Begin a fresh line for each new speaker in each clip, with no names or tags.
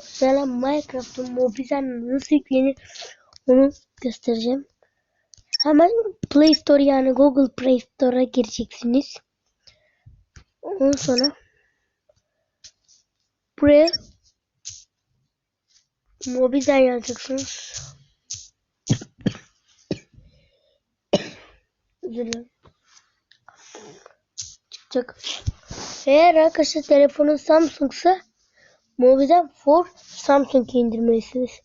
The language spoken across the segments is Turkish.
Selam Minecraft'ın mobilden nasıl yüklenir onu göstereceğim. Hemen Play Store yani Google Play Store'a gireceksiniz. Ondan sonra buraya mobilden yazacaksınız. Özür. Çıkacak. Eğer arkadaşlar telefonun Samsung'sa Mobilden for Samsung indirmelisiniz.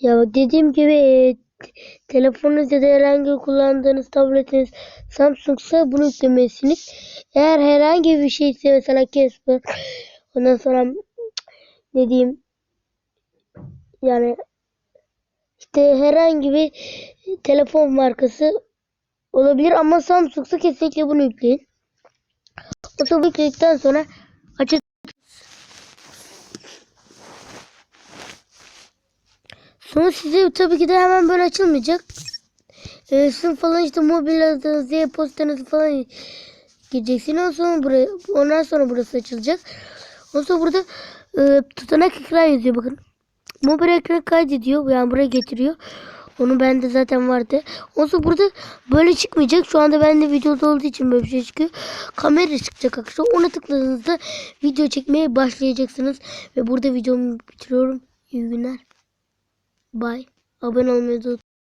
Ya dediğim gibi e, telefonunuz ya da herhangi kullandığınız tabletiniz Samsung'sa bunu yüklemelisiniz. Eğer herhangi bir şey ise mesela Casper ondan sonra ne diyeyim yani işte herhangi bir telefon markası olabilir ama Samsung'sa kesinlikle bunu yükleyin. O zaman yükledikten sonra Sonra size tabii ki de hemen böyle açılmayacak. Ee, sizin falan işte mobil adınızı, e-postanızı falan gireceksiniz. Ondan sonra buraya, ondan sonra burası açılacak. Ondan sonra burada e, tutanak ekran yazıyor bakın. Mobil ekran kaydediyor. Yani buraya getiriyor. Onu bende zaten vardı. Ondan burada böyle çıkmayacak. Şu anda bende videoda olduğu için böyle bir şey çıkıyor. Kamera çıkacak arkadaşlar. Ona tıkladığınızda video çekmeye başlayacaksınız. Ve burada videomu bitiriyorum. İyi günler. Bye. Abone olmayı da